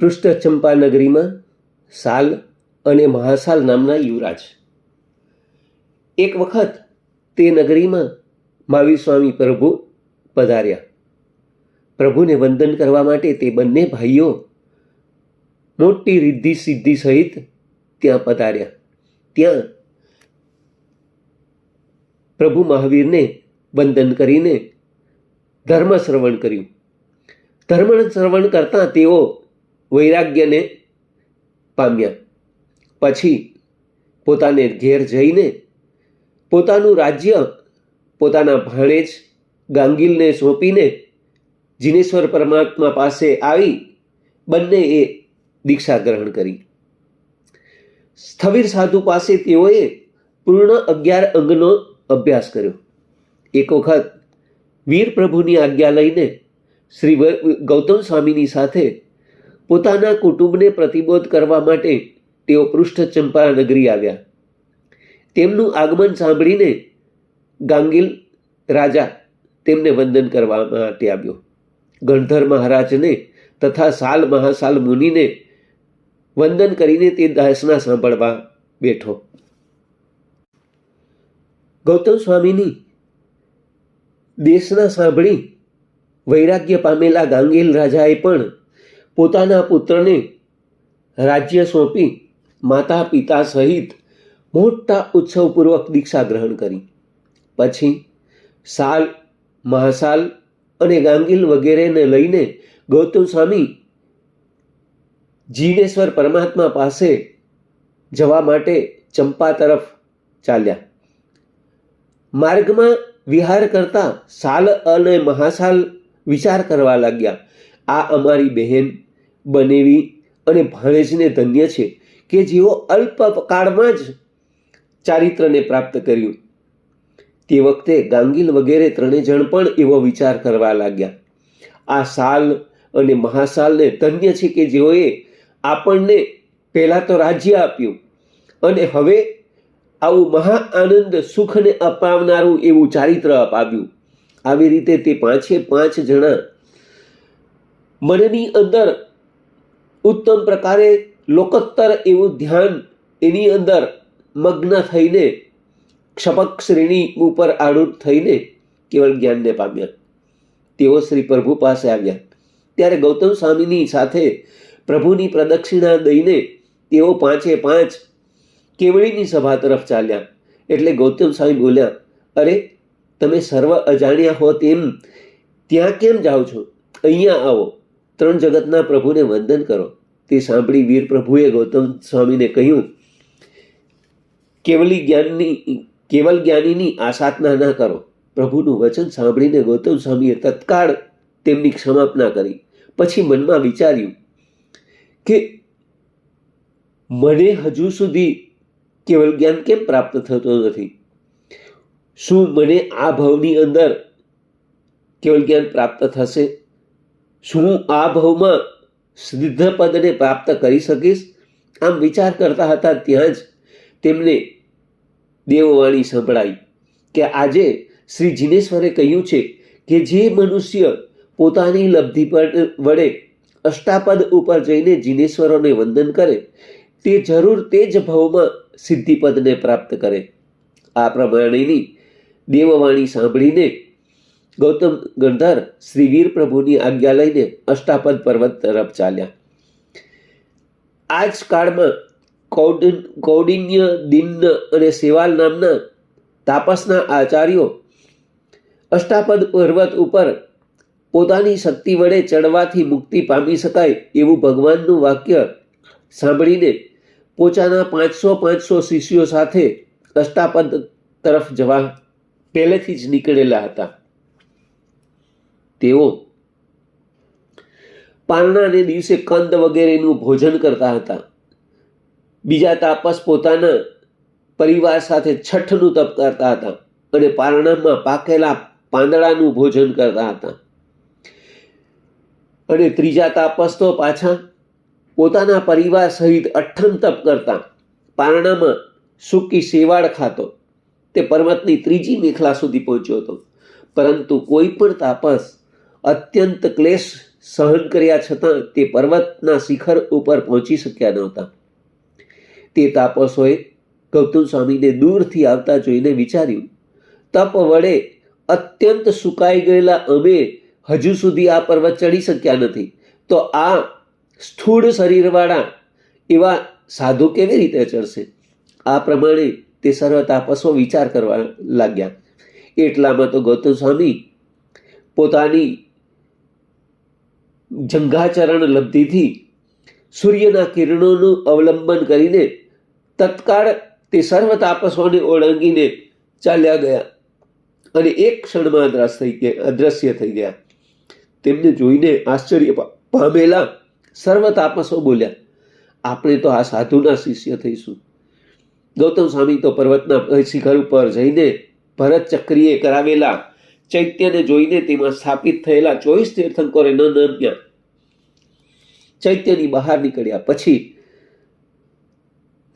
પૃષ્ઠ ચંપા નગરીમાં સાલ અને મહાસાલ નામના યુવરાજ. એક વખત તે નગરીમાં મહાવીર સ્વામી પ્રભુ પધાર્યા. પ્રભુને વંદન કરવા માટે તે બંને ભાઈઓ મોટી રિદ્ધિ સિદ્ધિ સહિત ત્યાં પધાર્યા. ત્યાં પ્રભુ મહાવીરને વંદન કરીને ધર્મ શ્રવણ કર્યું. ધર્મ શ્રવણ કરતાં તેઓ વૈરાગ્યને પામ્યા. પછી પોતાને ઘેર જઈને પોતાનું રાજ્ય પોતાના ભાણેજ ગાંગીલને સોંપીને જીનેશ્વર પરમાત્મા પાસે આવી બંનેએ દીક્ષા ગ્રહણ કરી. સ્થવિર સાધુ પાસે તેઓએ પૂર્ણ અગિયાર અંગનો અભ્યાસ કર્યો. એક વખત વીર પ્રભુની આજ્ઞા લઈને શ્રી ગૌતમ સ્વામીની સાથે પોતાના કુટુંબને પ્રતિબોધ કરવા માટે તેઓ પૃષ્ઠ ચંપા નગરી આવ્યા. તેમનું આગમન સાંભળીને ગાંગીલ રાજા તેમને વંદન કરવા માટે આવ્યો. ગણધર મહારાજને તથા સાલ મહાસાલ મુનિને વંદન કરીને તે દાસના સાંભળવા બેઠો. ગૌતમ સ્વામીની દેશના સાંભળી વૈરાગ્ય પામેલા ગાંગીલ રાજાએ પણ પોતાના પુત્રને રાજ્ય સોંપી માતા પિતા સહિત મોટા ઉત્સવપૂર્વક દીક્ષા ગ્રહણ કરી. પછી સાલ, મહાસાલ અને ગાંગીલ વગેરેને લઈને ગૌતમ સ્વામી જીનેશ્વર પરમાત્મા પાસે જવા માટે ચંપા તરફ ચાલ્યા. માર્ગમાં વિહાર કરતા સાલ અને મહાસાલ વિચાર કરવા લાગ્યા, આ અમારી બહેન બનેવી અને ભાણેજને ધન્ય છે કે જેઓ અલ્પકાળમાં જ ચારિત્રને પ્રાપ્ત કર્યું. તે વખતે ગાંગીલ વગેરે ત્રણે જણ પણ એવો વિચાર કરવા લાગ્યા. આ સાલ અને મહાસાલને ધન્ય છે કે જેઓએ આપણને પહેલાં તો રાજ્ય આપ્યું અને હવે આવું મહા આનંદ, સુખને અપાવનારું એવું ચારિત્ર અપાવ્યું. આવી રીતે તે પાંચે પાંચ જણા મનની અંદર ઉત્તમ પ્રકારે લોકોત્તર એવું ધ્યાન એની અંદર મગ્ન થઈને ક્ષપક શ્રેણી ઉપર આરૂઢ થઈને કેવળ જ્ઞાનને પામ્યા. તેઓ શ્રી પ્રભુ પાસે આવ્યા. ત્યારે ગૌતમ સ્વામીની સાથે પ્રભુની પ્રદક્ષિણા દઈને તેઓ પાંચે પાંચ કેવળીની સભા તરફ ચાલ્યા. એટલે ગૌતમ સ્વામી બોલ્યા, અરે, તમે સર્વ અજાણ્યા હો તેમ, ત્યાં કેમ જાઓ છો? અહીંયા આવો. ત્રણ જગતના પ્રભુને વંદન કરો. તે સાંભળી વીર પ્રભુએ ગૌતમ સ્વામીને કહ્યું, કેવલી જ્ઞાનની, કેવલ જ્ઞાનીની આસાધના ના કરો. પ્રભુનું વચન સાંભળીને ગૌતમ સ્વામીએ તત્કાળ તેમની ક્ષમાપના કરી. પછી મનમાં વિચાર્યું કે મને હજુ સુધી કેવલ જ્ઞાન કેમ પ્રાપ્ત થતું નથી? શું મને આ ભાવની અંદર કેવલ જ્ઞાન પ્રાપ્ત થશે? શું આ ભાવમાં સિદ્ધ પ્રાપ્ત કરી શકીશ? આમ વિચાર કરતા હતા ત્યાં જ તેમને દેવવાણી સંભળાઈ કે આજે શ્રી જીનેશ્વરે કહ્યું છે કે જે મનુષ્ય પોતાની લબ્ધિ પર વડે અષ્ટાપદ ઉપર જઈને જીનેશ્વરોને વંદન કરે, તે જરૂર તે જ ભાવમાં સિદ્ધિપદને પ્રાપ્ત કરે. આ પ્રમાણેની દેવવાણી સાંભળીને ગૌતમ ગંધર શ્રી વીર પ્રભુની આજ્ઞા લઈને અષ્ટાપદ પર્વત તરફ ચાલ્યા. આ જ કાળમાં કૌડિન, કૌડિન્ય દિન્ન અને સેવાલ નામના તાપસના આચાર્યો અષ્ટાપદ પર્વત ઉપર પોતાની શક્તિ વડે ચડવાથી મુક્તિ પામી શકાય એવું ભગવાનનું વાક્ય સાંભળીને પોતાના પાંચસો પાંચસો શિષ્યો સાથે અષ્ટાપદ તરફ જવા પહેલેથી જ નીકળેલા હતા. તેઓ પારણાને દિવસે કંદ વગેરેનું ભોજન કરતા હતા. બીજા તાપસ પોતાના પરિવાર સાથે છઠનું તપ કરતા હતા અને પારણામાં પાકેલા પાંદડાનું ભોજન કરતા હતા. અને ત્રીજા તાપસ તો પાછા પોતાના પરિવાર સહિત અઠ્ઠમ તપ કરતા. પારણામાં સૂકી સેવાળ ખાતો. તે પર્વતની ત્રીજી મેખલા સુધી પહોંચ્યો હતો. પરંતુ કોઈ પણ તાપસ અત્યંત ક્લેશ સહન કર્યા છતાં તે પર્વતના શિખર ઉપર પહોંચી શક્યા નહોતા. તે તાપસોએ ગૌતમ સ્વામીને દૂરથી આવતા જોઈને વિચાર્યું, તપ વડે અત્યંત સુકાઈ ગયેલા અમે હજુ સુધી આ પર્વત ચડી શક્યા નથી. તો આ સ્થૂળ શરીરવાળા એવા સાધુ કેવી રીતે ચડશે? આ પ્રમાણે તે સર્વ તાપસો વિચાર કરવા લાગ્યા. એટલામાં તો ગૌતમ સ્વામી પોતાની જંઘાચરણ લબ્ધિથી સૂર્યના કિરણોનું અવલંબન કરીને તત્કાળ તે સર્વ તાપસોને ઓળંગીને ચાલ્યા ગયા. અને એક ક્ષણમાં અદ્રાસ થઈ ગયા, અદ્રશ્ય થઈ ગયા. તેમને જોઈને આશ્ચર્ય પામેલા સર્વ તાપસો બોલ્યા, આપણે તો આ સાધુના શિષ્ય થઈશું. ગૌતમ સ્વામી તો પર્વતના શિખર ઉપર જઈને ભરત ચક્રીએ કરાવેલા ચૈત્યને જોઈને તેમાં સ્થાપિત થયેલા ચોવીસ તીર્થંકરે ન નમ્યા ચૈત્યની બહાર નીકળ્યા પછી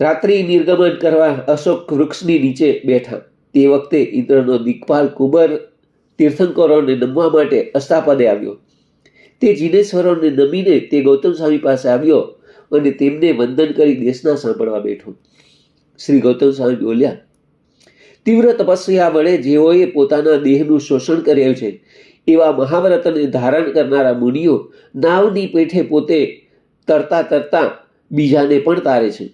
રાત્રિ નિર્ગમન કરવા અશોક વૃક્ષની નીચે બેઠા. તે વખતે ઇન્દ્રનો દિગ્પાલ કુબર તીર્થંકરોને નમવા માટે અસ્તાપદે આવ્યો. તે જીનેશ્વરોને નમીને તે ગૌતમ સ્વામી પાસે આવ્યો અને તેમને વંદન કરી દેશના સાંભળવા બેઠો. શ્રી ગૌતમ સ્વામી બોલ્યા તીવ્ર તપસ્યા વડે જેઓએ પોતાના દેહનું શોષણ કર્યું છે, એવા મહાવ્રતને ધારણ કરનારા મુનિઓ નાવની પેઠે પોતે તરતા તરતા બીજાને પણ તારે છે.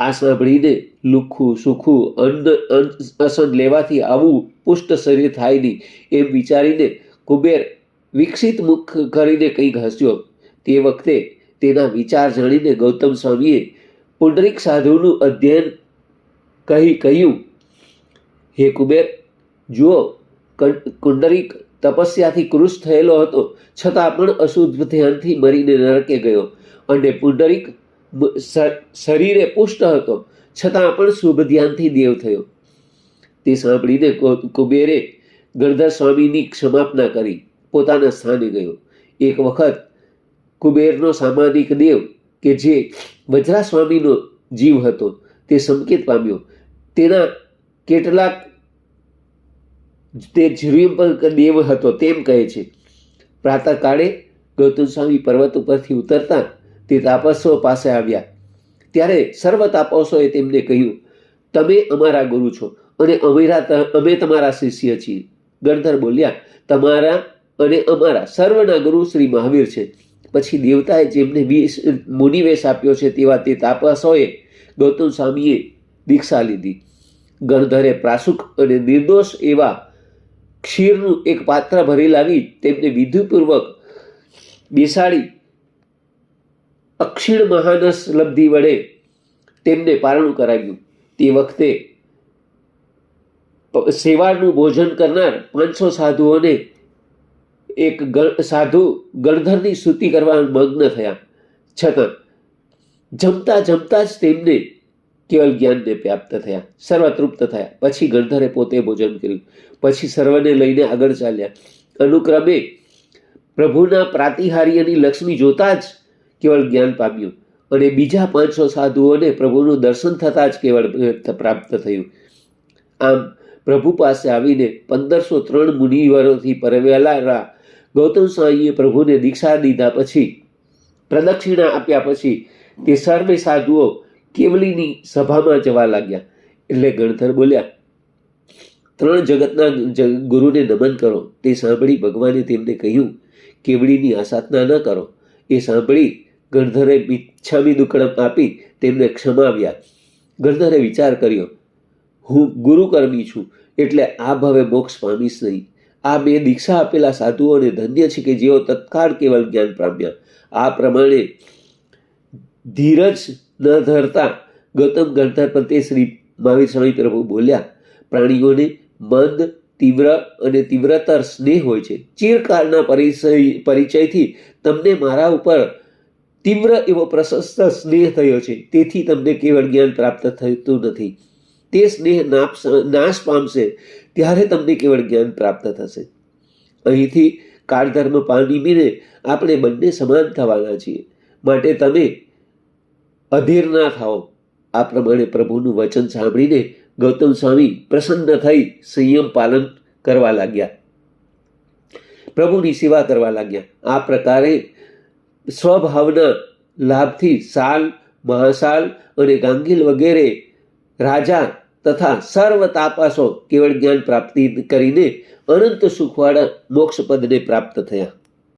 આ સાંભળીને લુખ્ખું સુખું અન્ન અસન લેવાથી આવું પુષ્ટ શરીર થાય નહીં એમ વિચારીને કુબેર વિકસિત મુખ કરીને કંઈક હસ્યો. તે વખતે તેના વિચાર જાણીને ગૌતમ સ્વામીએ પુંડરીક સાધુનું અધ્યયન કહી, કહ્યું, હે કુબેર, જુઓ કુંડરી તપસ્યાથી કૃશ થયેલો હતો. છતાં પણ અશુદ્ધ ધ્યાનથી મરીને નરકે ગયો અને પુંડરીક શરીરે પુષ્ટ હતો. છતાં પણ શુભ ધ્યાનથી દેવ થયો. તે સાંભળીને કુબેરે ગણધર સ્વામીની ક્ષમાપના કરી, પોતાના સ્થાને ગયો. એક વખત કુબેરનો સામાનિક દેવ કે જે વજ્રા સ્વામીનો જીવ હતો તે સંકેત પામ્યો. તેના કેટલાક તે જીવપંક દેવ હતો, તેમ કહે છે. પ્રાતઃકાળે ગૌતમ સ્વામી પર્વત ઉપરથી ઉતરતા તે તાપસો પાસે આવ્યા. ત્યારે સર્વ તાપસોએ તેમને કહ્યું, તમે અમારા ગુરુ છો અને અમેરા અમે તમારા શિષ્ય છીએ. ગણધર બોલ્યા, તમારા અને અમારા સર્વના ગુરુ શ્રી મહાવીર છે. પછી દેવતાએ જેમને વિશ મુનિવેશ આપ્યો છે તેવા તે તાપસોએ ગૌતમ સ્વામીએ દીક્ષા લીધી. ગણધરે પ્રાસુક અને નિર્દોષ એવા ક્ષીરનું એક પાત્ર ભરી લાવી તેમને વિધિપૂર્વક બેસાડી અક્ષીણ મહાનસ લબ્ધિ વડે તેમને પારણું કરાવ્યું. તે વખતે સેવાનું ભોજન કરનાર પાંચસો સાધુઓને એક સાધુ ગણધરની સ્તુતિ કરવા મગ્ન થયા. છતાં જમતા જમતા જ તેમને કેવલ જ્ઞાનને પ્રાપ્ત થયા. સર્વ તૃપ્ત થયા. પછી ગણધરે પોતે ભોજન કર્યું. પછી સર્વને લઈને આગળ ચાલ્યા. અનુક્રમે પ્રભુના પ્રાતિહાર્યની લક્ષ્મી જોતા જ કેવળ જ્ઞાન પામ્યું અને બીજા પાંચસો સાધુઓને પ્રભુનું દર્શન થતાં જ કેવળ પ્રાપ્ત થયું. આમ પ્રભુ પાસે આવીને પંદરસો ત્રણ મુનિવરોથી પરવેલા ગૌતમ સ્વામીએ પ્રભુને દીક્ષા દીધા પછી, પ્રદક્ષિણા આપ્યા પછી તે સર્વે સાધુઓ કેવલીની સભામાં જવા લાગ્યા. એટલે ગણધર બોલ્યા, ત્રણ જગતના ગુરુને નમન કરો. તે સાંભળી ભગવાને તેમને કહ્યું, કેવડીની આસાધના ન કરો. એ સાંભળી ગણધરે મિચ્છામી દુકડમ આપી તેમને ક્ષમાવ્યા. ગણધરે વિચાર કર્યો, હું ગુરુકર્મી છું, એટલે આ ભવે મોક્ષ પામીશ નહીં. આ બે દીક્ષા આપેલા સાધુઓને ધન્ય છે કે જેઓ તત્કાળ કેવલ જ્ઞાન પામ્યા. આ પ્રમાણે ધીરજ ન ધરતા ગૌતમ ગણધર પ્રત્યે શ્રી મહાવીર સ્વામી પ્રભુ બોલ્યા. પ્રાણીઓને મંદ, તીવ્ર અને તીવ્રતર સ્નેહ હોય છે. ચિરકાળના પરિચય પરિચયથી તમને મારા ઉપર તીવ્ર એવો પ્રશસ્ત સ્નેહ થયો છે. તેથી તમને કેવળ જ્ઞાન પ્રાપ્ત થતું નથી. તે સ્નેહ નાશ પામશે. ત્યારે તમને કેવળ જ્ઞાન પ્રાપ્ત થશે. અહીંથી કાળધર્મ પામીને આપણે બંને સમાન થવાના છીએ. માટે તમે અધીર ના થાઓ. આ પ્રમાણે પ્રભુનું વચન સાંભળીને ગૌતમ સ્વામી પ્રસન્ન થઈ સંયમ પાલન કરવા લાગ્યા. પ્રભુની સેવા કરવા લાગ્યા. આ પ્રકારે સ્વભાવના લાભથી સાલ, મહાસાલ અને ગાંગીલ વગેરે રાજા તથા સર્વ તાપાસો કેવળ જ્ઞાન પ્રાપ્તિ કરીને અનંત સુખવાળા મોક્ષપદને પ્રાપ્ત થયા.